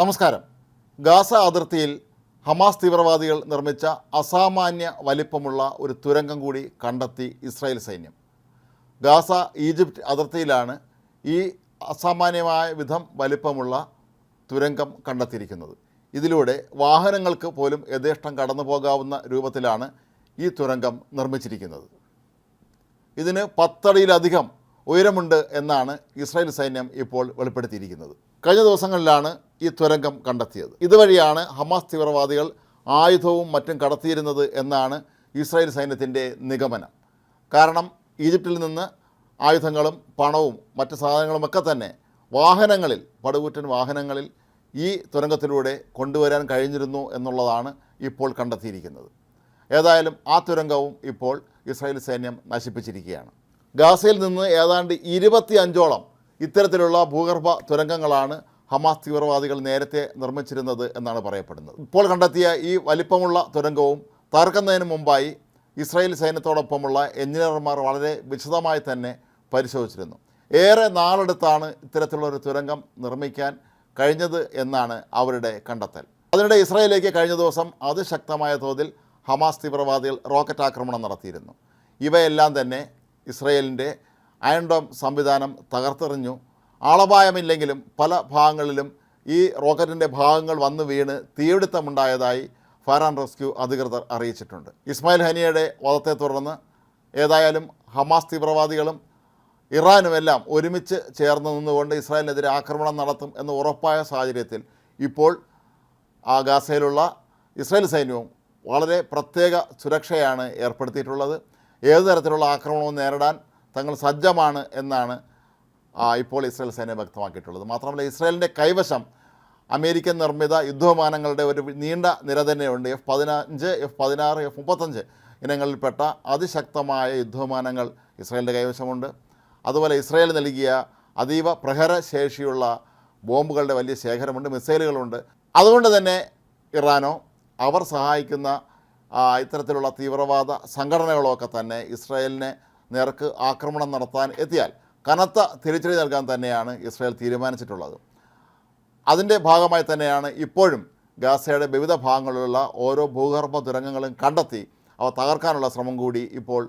നമസ്കാരം. ഗാസ അതിർത്തിയിൽ ഹമാസ് തീവ്രവാദികൾ നിർമ്മിച്ച അസാമാന്യ വലിപ്പമുള്ള ഒരു തുരങ്കം കൂടി കണ്ടെത്തി ഇസ്രായേൽ സൈന്യം. ഗാസ ഈജിപ്റ്റ് അതിർത്തിയിലാണ് ഈ അസാമാന്യമായ വിധം വലിപ്പമുള്ള തുരങ്കം കണ്ടെത്തിയിരിക്കുന്നത്. ഇതിലൂടെ വാഹനങ്ങൾക്ക് പോലും യഥേഷ്ടം കടന്നു പോകാവുന്ന രൂപത്തിലാണ് ഈ തുരങ്കം നിർമ്മിച്ചിരിക്കുന്നത്. ഇതിന് പത്തടിയിലധികം ഉയരമുണ്ട് എന്നാണ് ഇസ്രായേൽ സൈന്യം ഇപ്പോൾ വെളിപ്പെടുത്തിയിരിക്കുന്നത്. കഴിഞ്ഞ ദിവസങ്ങളിലാണ് ഈ തുരങ്കം കണ്ടെത്തിയത്. ഇതുവഴിയാണ് ഹമാസ് തീവ്രവാദികൾ ആയുധവും മറ്റും കടത്തിയിരുന്നത് എന്നാണ് ഇസ്രായേൽ സൈന്യത്തിന്റെ നിഗമനം. കാരണം ഈജിപ്തിൽ നിന്ന് ആയുധങ്ങളും പണവും മറ്റ് സാധനങ്ങളുമൊക്കെ തന്നെ വാഹനങ്ങളിൽ പടുകൂറ്റൻ വാഹനങ്ങളിൽ ഈ തുരങ്കത്തിലൂടെ കൊണ്ടുവരാൻ കഴിഞ്ഞിരുന്നു എന്നുള്ളതാണ് ഇപ്പോൾ കണ്ടെത്തിയിരിക്കുന്നത്. ഏതായാലും ആ തുരങ്കവും ഇപ്പോൾ ഇസ്രായേൽ സൈന്യം നശിപ്പിച്ചിരിക്കുകയാണ്. ഗാസയിൽ നിന്ന് ഏതാണ്ട് ഇരുപത്തി അഞ്ചോളം ഇത്തരത്തിലുള്ള ഭൂഗർഭ തുരങ്കങ്ങളാണ് ഹമാസ് തീവ്രവാദികൾ നേരത്തെ നിർമ്മിച്ചിരുന്നത് എന്നാണ് പറയപ്പെടുന്നത്. ഇപ്പോൾ കണ്ടെത്തിയ ഈ വലിപ്പമുള്ള തുരങ്കവും തകർക്കുന്നതിന് മുമ്പായി ഇസ്രായേൽ സൈന്യത്തോടൊപ്പമുള്ള എഞ്ചിനീയർമാർ വളരെ വിശദമായി തന്നെ പരിശോധിച്ചിരുന്നു. ഏറെ നാളെടുത്താണ് ഇത്തരത്തിലുള്ള ഒരു തുരങ്കം നിർമ്മിക്കാൻ കഴിഞ്ഞത് എന്നാണ് അവരുടെ കണ്ടെത്തൽ. അതിനിടെ ഇസ്രായേലിലേക്ക് കഴിഞ്ഞ ദിവസം അതിശക്തമായ തോതിൽ ഹമാസ് തീവ്രവാദികൾ റോക്കറ്റ് ആക്രമണം നടത്തിയിരുന്നു. ഇവയെല്ലാം തന്നെ ഇസ്രയേലിന്റെ അയൺ ഡോം സംവിധാനം തകർത്തെറിഞ്ഞു. ആളപായമില്ലെങ്കിലും പല ഭാഗങ്ങളിലും ഈ റോക്കറ്റിന്റെ ഭാഗങ്ങൾ വന്ന് വീണ് തീപിടുത്തമുണ്ടായതായി ഫയർ ആൻഡ് റെസ്ക്യൂ അധികൃതർ അറിയിച്ചിട്ടുണ്ട്. ഇസ്മായിൽ ഹനിയയുടെ വധത്തെ തുടർന്ന് ഏതായാലും ഹമാസ് തീവ്രവാദികളും ഇറാനുമെല്ലാം ഒരുമിച്ച് ചേർന്ന് നിന്നുകൊണ്ട് ഇസ്രായേലിനെതിരെ ആക്രമണം നടത്തും എന്ന് ഉറപ്പായ സാഹചര്യത്തിൽ ഇപ്പോൾ ആ ഗാസയിലുള്ള ഇസ്രായേൽ സൈന്യവും വളരെ പ്രത്യേക സുരക്ഷയാണ് ഏർപ്പെടുത്തിയിട്ടുള്ളത്. ഏത് തരത്തിലുള്ള ആക്രമണവും നേരിടാൻ തങ്ങൾ സജ്ജമാണ് എന്നാണ് ഇപ്പോൾ ഇസ്രായേൽ സേന വ്യക്തമാക്കിയിട്ടുള്ളത്. മാത്രമല്ല ഇസ്രായേലിന്റെ കൈവശം അമേരിക്കൻ നിർമ്മിത യുദ്ധവിമാനങ്ങളുടെ ഒരു നീണ്ട നിര തന്നെയുണ്ട്. എഫ് പതിനഞ്ച് എഫ് പതിനാറ് എഫ് മുപ്പത്തഞ്ച് ഇനങ്ങളിൽപ്പെട്ട അതിശക്തമായ യുദ്ധവിമാനങ്ങൾ ഇസ്രായേലിന്റെ കൈവശമുണ്ട്. അതുപോലെ ഇസ്രായേൽ നൽകിയ അതീവ പ്രഹരശേഷിയുള്ള ബോംബുകളുടെ വലിയ ശേഖരമുണ്ട് മിസൈലുകളുണ്ട്. അതുകൊണ്ട് തന്നെ ഇറാനോ അവർ സഹായിക്കുന്ന ഇത്തരത്തിലുള്ള തീവ്രവാദ സംഘടനകളൊക്കെ തന്നെ ഇസ്രായേലിനെ നേർക്ക് ആക്രമണം നടത്താൻ എത്തിയാൽ കനത്ത തിരിച്ചടി നൽകാൻ തന്നെയാണ് ഇസ്രായേൽ തീരുമാനിച്ചിട്ടുള്ളത്. അതിന്റെ ഭാഗമായി തന്നെയാണ് ഇപ്പോഴും ഗാസയുടെ വിവിധ ഭാഗങ്ങളിലുള്ള ഓരോ ഭൂഗർഭ തുരങ്കങ്ങളും കണ്ടെത്തി അവ തകർക്കാനുള്ള ശ്രമം കൂടി ഇപ്പോൾ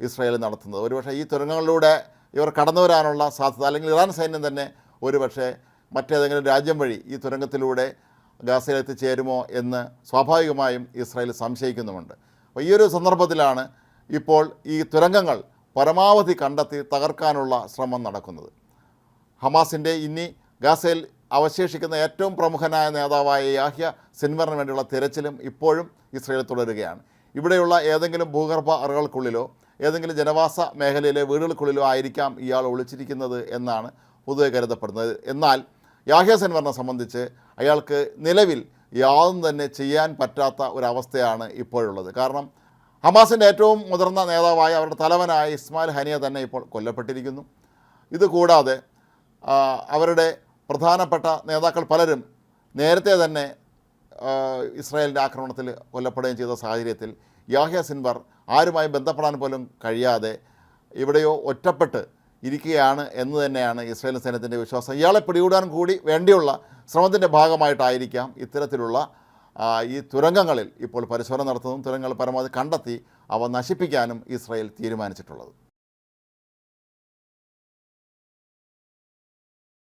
ഇസ്രായേൽ നടത്തുന്നത്. ഒരുപക്ഷെ ഈ തുരങ്കങ്ങളിലൂടെ ഇവർ കടന്നു വരാനുള്ള സാധ്യത അല്ലെങ്കിൽ ഇറാൻ സൈന്യം തന്നെ ഒരുപക്ഷെ മറ്റേതെങ്കിലും രാജ്യം വഴി ഈ തുരങ്കത്തിലൂടെ ഗാസയിൽ എത്തിച്ചേരുമോ എന്ന് സ്വാഭാവികമായും ഇസ്രായേൽ സംശയിക്കുന്നുമുണ്ട്. അപ്പോൾ ഈ ഒരു സന്ദർഭത്തിലാണ് ഇപ്പോൾ ഈ തുരങ്കങ്ങൾ പരമാവധി കണ്ടെത്തി തകർക്കാനുള്ള ശ്രമം നടക്കുന്നത്. ഹമാസിന്റെ ഇനി ഗാസയിൽ അവശേഷിക്കുന്ന ഏറ്റവും പ്രമുഖനായ നേതാവായ യാഹ്യ സിൻവറിന് വേണ്ടിയുള്ള തിരച്ചിലും ഇപ്പോഴും ഇസ്രയേൽ തുടരുകയാണ്. ഇവിടെയുള്ള ഏതെങ്കിലും ഭൂഗർഭ അറകൾക്കുള്ളിലോ ഏതെങ്കിലും ജനവാസ മേഖലയിലെ വീടുകൾക്കുള്ളിലോ ആയിരിക്കാം ഇയാൾ ഒളിച്ചിരിക്കുന്നത് എന്നാണ് പൊതുവെ കരുതപ്പെടുന്നത്. എന്നാൽ യാഹ്യ സിൻവറിനെ സംബന്ധിച്ച് അയാൾക്ക് നിലവിൽ യാതൊന്നും തന്നെ ചെയ്യാൻ പറ്റാത്ത ഒരവസ്ഥയാണ് ഇപ്പോഴുള്ളത്. കാരണം ഹമാസിന്റെ ഏറ്റവും മുതിർന്ന നേതാവായ അവരുടെ തലവനായ ഇസ്മായിൽ ഹനിയ തന്നെ ഇപ്പോൾ കൊല്ലപ്പെട്ടിരിക്കുന്നു. ഇതുകൂടാതെ അവരുടെ പ്രധാനപ്പെട്ട നേതാക്കൾ പലരും നേരത്തെ തന്നെ ഇസ്രായേലിന്റെ ആക്രമണത്തിൽ കൊല്ലപ്പെടുകയും ചെയ്ത സാഹചര്യത്തിൽ യാഹ്യ സിൻവർ ആരുമായി ബന്ധപ്പെടാൻ പോലും കഴിയാതെ ഇവിടെയോ ഒറ്റപ്പെട്ട് ഇരിക്കുകയാണ് എന്ന് തന്നെയാണ് ഇസ്രായേൽ സൈന്യത്തിന്റെ വിശ്വാസം. ഇയാളെ പിടികൂടാൻ കൂടി വേണ്ടിയുള്ള ശ്രമത്തിന്റെ ഭാഗമായിട്ടായിരിക്കാം ഇത്തരത്തിലുള്ള ഈ തുരങ്കങ്ങളിൽ ഇപ്പോൾ പരിശോധന നടത്തുന്നതും തുരങ്കങ്ങൾ പരമാവധി കണ്ടെത്തി അവ നശിപ്പിക്കാനും ഇസ്രായേൽ തീരുമാനിച്ചിട്ടുള്ളത്.